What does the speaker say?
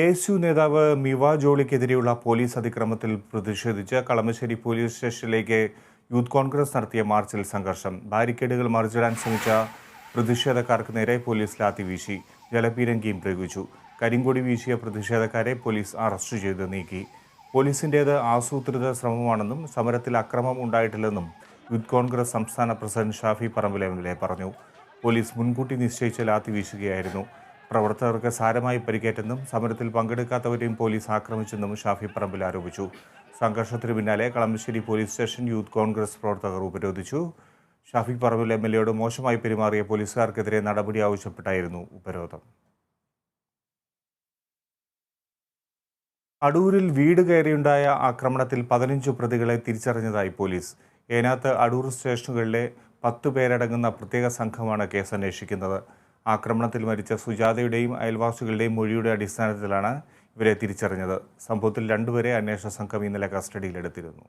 S നേതാവ് മിവ ജോളിക്കെതിരെയുള്ള police അതിക്രമത്തിൽ പ്രതിഷേധിച്ച് കളമശ്ശേരി പോലീസ് സ്റ്റേഷനിലേക്ക് യൂത്ത് കോൺഗ്രസ് നടത്തിയ മാർച്ചിൽ സംഘർഷം. ബാരിക്കേഡുകൾ മറിച്ചിടാൻ ശ്രമിച്ച പ്രതിഷേധക്കാർക്ക് നേരെ പോലീസ് ലാത്തി വീശി ജലപീരങ്കിയും പ്രയോഗിച്ചു. കരിങ്കൊടി വീശിയ പ്രതിഷേധക്കാരെ പോലീസ് അറസ്റ്റ് ചെയ്ത് നീക്കി. പോലീസിന്റേത് ആസൂത്രിത ശ്രമമാണെന്നും സമരത്തിൽ അക്രമം ഉണ്ടായിട്ടില്ലെന്നും യൂത്ത് കോൺഗ്രസ് സംസ്ഥാന പ്രസിഡന്റ് ഷാഫി എ പറഞ്ഞു. പോലീസ് മുൻകൂട്ടി നിശ്ചയിച്ച ലാത്തി വീശുകയായിരുന്നു. പ്രവർത്തകർക്ക് സാരമായി പരിക്കേറ്റെന്നും സമരത്തിൽ പങ്കെടുക്കാത്തവരെയും പോലീസ് ആക്രമിച്ചെന്നും ഷാഫി പറമ്പിൽ ആരോപിച്ചു. സംഘർഷത്തിന് പിന്നാലെ Kalamassery police station youth Congress പ്രവർത്തകർ ഉപരോധിച്ചു. ഷാഫി പറമ്പിൽ എം എൽ എയോട് മോശമായി പെരുമാറിയ പോലീസുകാർക്കെതിരെ നടപടി ആവശ്യപ്പെട്ടായിരുന്നു ഉപരോധം. അടൂരിൽ വീട് കയറിയുണ്ടായ ആക്രമണത്തിൽ പതിനഞ്ച് പ്രതികളെ തിരിച്ചറിഞ്ഞതായി പോലീസ്. ഏനാത്ത് അടൂർ സ്റ്റേഷനുകളിലെ പത്ത് പേരടങ്ങുന്ന പ്രത്യേക സംഘമാണ് കേസ് അന്വേഷിക്കുന്നത്. ആക്രമണത്തിൽ മരിച്ച സുജാതയുടെയും അയൽവാസികളുടെയും മൊഴിയുടെ അടിസ്ഥാനത്തിലാണ് ഇവരെ തിരിച്ചറിഞ്ഞത്. സംഭവത്തിൽ രണ്ടുപേരെ അന്വേഷണ സംഘം ഇന്നലെ കസ്റ്റഡിയിലെടുത്തിരുന്നു.